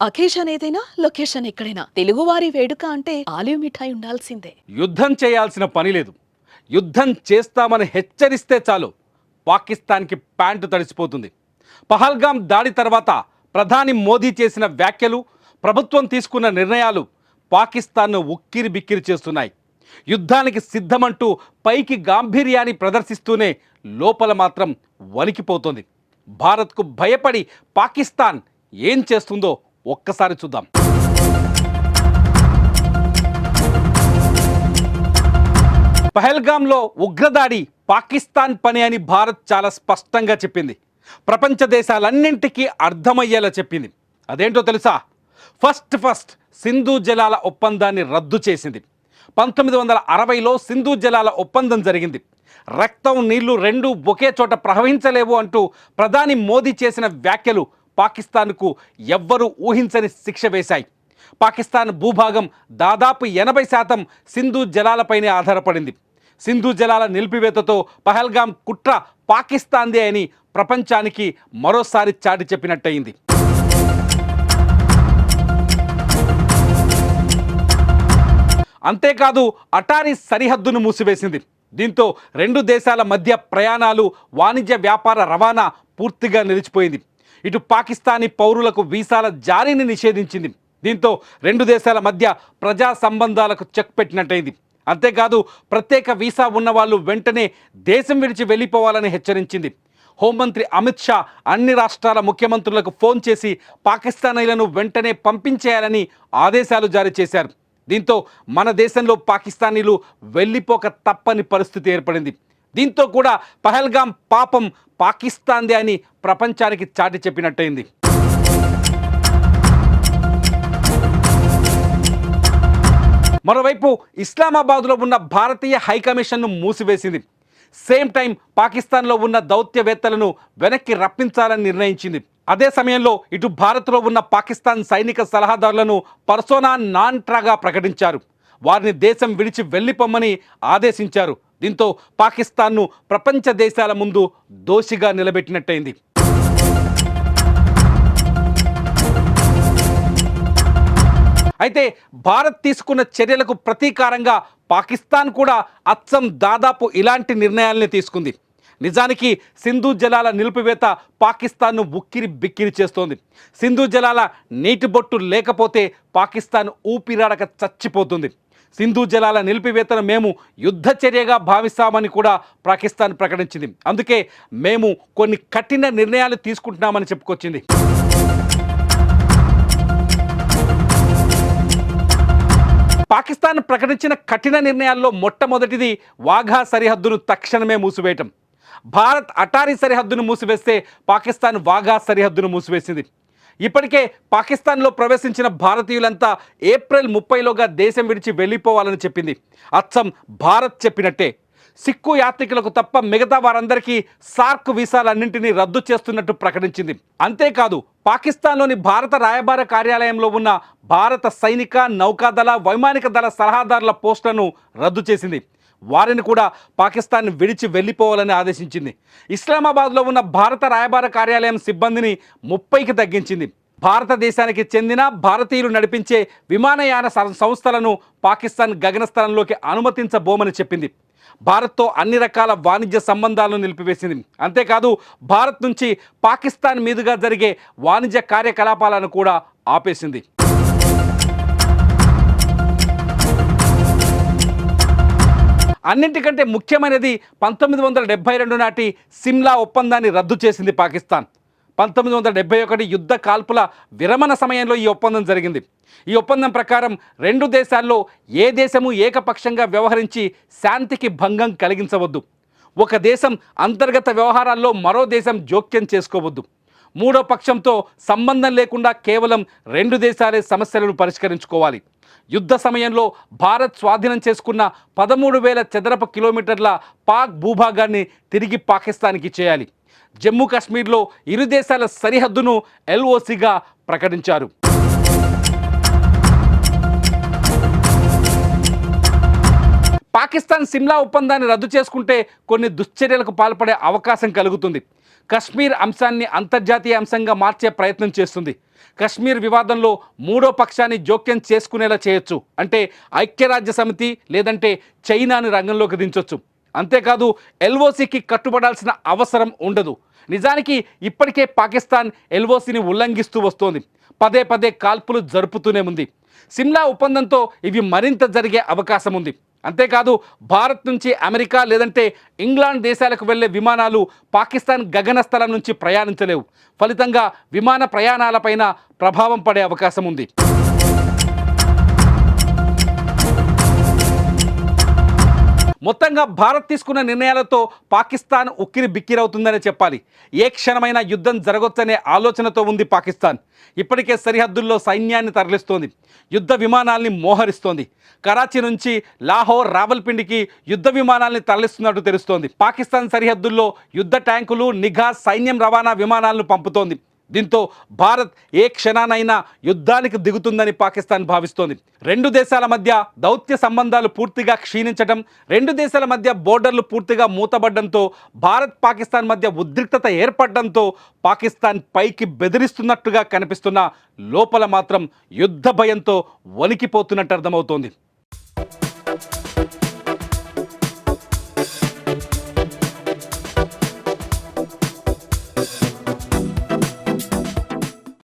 Occasion ఏదైనా location ఎక్కడైనా. తెలుగువారి వేడుక అంటే ఆలివ్ మిఠాయి ఉండాల్సిందే. యుద్ధం చేయాల్సిన పని లేదు. యుద్ధం చేస్తామని హెచ్చరిస్తే చాలు. పాకిస్తాన్కి ప్యాంటు తడిసిపోతుంది. పహల్గాం దాడి తర్వాత ప్రధాని మోదీ చేసిన వ్యాఖ్యలు ప్రభుత్వం తీసుకున్న నిర్ణయాలు పాకిస్తాన్ను ఉక్కిరి బిక్కిరి చేస్తున్నాయి. యుద్ధానికి సిద్ధమంటూ పైకి గాంభీర్యాన్ని ప్రదర్శిస్తూనే లోపల మాత్రం వణికిపోతుంది. భారత్కు భయపడి పాకిస్తాన్ ఏం చేస్తుందో ఒక్కసారి చూద్దాం. పహల్గామ్లో ఉగ్రదాడి పాకిస్తాన్ పని అని భారత్ చాలా స్పష్టంగా చెప్పింది. ప్రపంచ దేశాలన్నింటికీ అర్థమయ్యేలా చెప్పింది. అదేంటో తెలుసా? ఫస్ట్ ఫస్ట్ సింధు జలాల ఒప్పందాన్ని రద్దు చేసింది. పంతొమ్మిది వందల అరవైలో సింధు జలాల ఒప్పందం జరిగింది. రక్తం నీళ్ళు రెండు ఒకే చోట ప్రవహించలేవు అంటూ ప్రధాని మోదీ చేసిన వ్యాఖ్యలు పాకిస్తాన్కు ఎవ్వరూ ఊహించని శిక్ష వేశాయి. పాకిస్తాన్ భూభాగం దాదాపు ఎనభై శాతం సింధు జలాలపైనే ఆధారపడింది. సింధు జలాల నిలిపివేతతో పహల్గాం కుట్ర పాకిస్తాన్దే అని ప్రపంచానికి మరోసారి చాటి చెప్పినట్టయింది. అంతేకాదు అటారీ సరిహద్దును మూసివేసింది. దీంతో రెండు దేశాల మధ్య ప్రయాణాలు వాణిజ్య వ్యాపార రవాణా పూర్తిగా నిలిచిపోయింది. ఇటు పాకిస్తానీ పౌరులకు వీసాల జారీని నిషేధించింది. దీంతో రెండు దేశాల మధ్య ప్రజా సంబంధాలకు చెక్ పెట్టినట్టయింది. అంతేకాదు ప్రత్యేక వీసా ఉన్నవాళ్ళు వెంటనే దేశం విడిచి వెళ్ళిపోవాలని హెచ్చరించింది. హోంమంత్రి అమిత్ షా అన్ని రాష్ట్రాల ముఖ్యమంత్రులకు ఫోన్ చేసి పాకిస్తానీలను వెంటనే పంపించేయాలని ఆదేశాలు జారీ చేశారు. దీంతో మన దేశంలో పాకిస్తానీలు వెళ్ళిపోక తప్పని పరిస్థితి ఏర్పడింది. దీంతో కూడా పహల్గాం పాపం పాకిస్తాన్దే అని ప్రపంచానికి చాటి చెప్పినట్టయింది. మరోవైపు ఇస్లామాబాద్లో ఉన్న భారతీయ హైకమిషన్ను మూసివేసింది. సేమ్ టైం పాకిస్తాన్లో ఉన్న దౌత్యవేత్తలను వెనక్కి రప్పించాలని నిర్ణయించింది. అదే సమయంలో ఇటు భారత్లో ఉన్న పాకిస్తాన్ సైనిక సలహాదారులను పర్సోనా నాంట్రాగా ప్రకటించారు. వారిని దేశం విడిచి వెళ్ళిపోమ్మని ఆదేశించారు. దీంతో పాకిస్తాన్ను ప్రపంచ దేశాల ముందు దోషిగా నిలబెట్టినట్టయింది. అయితే భారత్ తీసుకున్న చర్యలకు ప్రతీకారంగా పాకిస్తాన్ కూడా అచ్చం దాదాపు ఇలాంటి నిర్ణయాల్ని తీసుకుంది. నిజానికి సింధు జలాల నిలిపివేత పాకిస్తాన్ను ఉక్కిరి బిక్కిరి చేస్తోంది. సింధు జలాల నీటి బొట్టు లేకపోతే పాకిస్తాన్ ఊపిరాడక చచ్చిపోతుంది. సింధు జలాల నిలిపివేతను మేము యుద్ధ చర్యగా భావిస్తామని కూడా పాకిస్తాన్ ప్రకటించింది. అందుకే మేము కొన్ని కఠిన నిర్ణయాలు తీసుకుంటున్నామని చెప్పుకొచ్చింది. పాకిస్తాన్ ప్రకటించిన కఠిన నిర్ణయాల్లో మొట్టమొదటిది వాఘా సరిహద్దును తక్షణమే మూసివేయటం. భారత్ అటారీ సరిహద్దును మూసివేస్తే పాకిస్తాన్ వాఘా సరిహద్దును మూసివేసింది. ఇప్పటికే పాకిస్తాన్లో ప్రవేశించిన భారతీయులంతా ఏప్రిల్ ముప్పైలోగా దేశం విడిచి వెళ్ళిపోవాలని చెప్పింది. అచ్చం భారత్ చెప్పినట్టే. సిక్కు యాత్రికులకు తప్ప మిగతా వారందరికీ సార్క్ వీసాలన్నింటినీ రద్దు చేస్తున్నట్టు ప్రకటించింది. అంతేకాదు పాకిస్తాన్లోని భారత రాయబార కార్యాలయంలో ఉన్న భారత సైనిక నౌకాదళ వైమానిక దళ సలహాదారుల పోస్టులను రద్దు చేసింది. వారిని కూడా పాకిస్తాన్ విడిచి వెళ్ళిపోవాలని ఆదేశించింది. ఇస్లామాబాద్లో ఉన్న భారత రాయబార కార్యాలయం సిబ్బందిని ముప్పైకి తగ్గించింది. భారతదేశానికి చెందిన భారతీయులు నడిపించే విమానయాన సంస్థలను పాకిస్తాన్ గగనస్థలంలోకి అనుమతించబోమని చెప్పింది. భారత్తో అన్ని రకాల వాణిజ్య సంబంధాలను నిలిపివేసింది. అంతేకాదు భారత్ నుంచి పాకిస్తాన్ మీదుగా జరిగే వాణిజ్య కార్యకలాపాలను కూడా ఆపేసింది. అన్నింటికంటే ముఖ్యమైనది పంతొమ్మిది వందల డెబ్బై రెండు నాటి సిమ్లా ఒప్పందాన్ని రద్దు చేసింది పాకిస్తాన్. పంతొమ్మిది వందల డెబ్బై ఒకటి యుద్ధ కాల్పుల విరమణ సమయంలో ఈ ఒప్పందం జరిగింది. ఈ ఒప్పందం ప్రకారం రెండు దేశాల్లో ఏ దేశము ఏకపక్షంగా వ్యవహరించి శాంతికి భంగం కలిగించవద్దు. ఒక దేశం అంతర్గత వ్యవహారాల్లో మరో దేశం జోక్యం చేసుకోవద్దు. మూడో పక్షంతో సంబంధం లేకుండా కేవలం రెండు దేశాలే సమస్యలను పరిష్కరించుకోవాలి. యుద్ధ సమయంలో భారత్ స్వాధీనం చేసుకున్న పదమూడు వేల చదరపు కిలోమీటర్ల పాక్ భూభాగాన్ని తిరిగి పాకిస్తాన్కి చేయాలి. జమ్మూ కాశ్మీర్లో ఇరు దేశాల సరిహద్దును ఎల్ఓసిగా ప్రకటించారు. పాకిస్తాన్ సిమ్లా ఒప్పందాన్ని రద్దు చేసుకుంటే కొన్ని దుశ్చర్యలకు పాల్పడే అవకాశం కలుగుతుంది. కశ్మీర్ అంశాన్ని అంతర్జాతీయ అంశంగా మార్చే ప్రయత్నం చేస్తుంది. కశ్మీర్ వివాదంలో మూడో పక్షాన్ని జోక్యం చేసుకునేలా చేయొచ్చు. అంటే ఐక్యరాజ్య సమితి లేదంటే చైనాను రంగంలోకి దించవచ్చు అంతేకాదు ఎల్ఓసికి కట్టుబడాల్సిన అవసరం ఉండదు. నిజానికి ఇప్పటికే పాకిస్తాన్ ఎల్ఓసిని ఉల్లంఘిస్తూ వస్తోంది. పదే పదే కాల్పులు జరుపుతూనే ఉంది. సిమ్లా ఒప్పందంతో ఇవి మరింత జరిగే అవకాశం ఉంది. అంతేకాదు భారత్ నుంచి అమెరికా లేదంటే ఇంగ్లాండ్ దేశాలకు వెళ్ళే విమానాలు పాకిస్తాన్ గగనస్థలం నుంచి ప్రయాణించలేవు. ఫలితంగా విమాన ప్రయాణాలపైన ప్రభావం పడే అవకాశం ఉంది. మొత్తంగా భారత్ తీసుకున్న నిర్ణయాలతో పాకిస్తాన్ ఉక్కిరి బిక్కిరవుతుందనే చెప్పాలి. ఏ క్షణమైనా యుద్ధం జరగొచ్చనే ఆలోచనతో ఉంది పాకిస్తాన్. ఇప్పటికే సరిహద్దుల్లో సైన్యాన్ని తరలిస్తోంది. యుద్ధ విమానాల్ని మోహరిస్తోంది. కరాచీ నుంచి లాహోర్ రావల్పిండికి యుద్ధ విమానాల్ని తరలిస్తున్నట్టు తెలుస్తోంది. పాకిస్తాన్ సరిహద్దుల్లో యుద్ధ ట్యాంకులు నిఘా సైన్యం రవాణా విమానాలను పంపుతోంది. దీంతో భారత్ ఏ క్షణానైనా యుద్ధానికి దిగుతుందని పాకిస్తాన్ భావిస్తోంది. రెండు దేశాల మధ్య దౌత్య సంబంధాలు పూర్తిగా క్షీణించడం రెండు దేశాల మధ్య బోర్డర్లు పూర్తిగా మూతబడ్డంతో భారత్ పాకిస్తాన్ మధ్య ఉద్రిక్తత ఏర్పడడంతో పాకిస్తాన్ పైకి బెదిరిస్తున్నట్టుగా కనిపిస్తున్న లోపల మాత్రం యుద్ధ భయంతో వణికిపోతున్నట్టు అర్థమవుతోంది.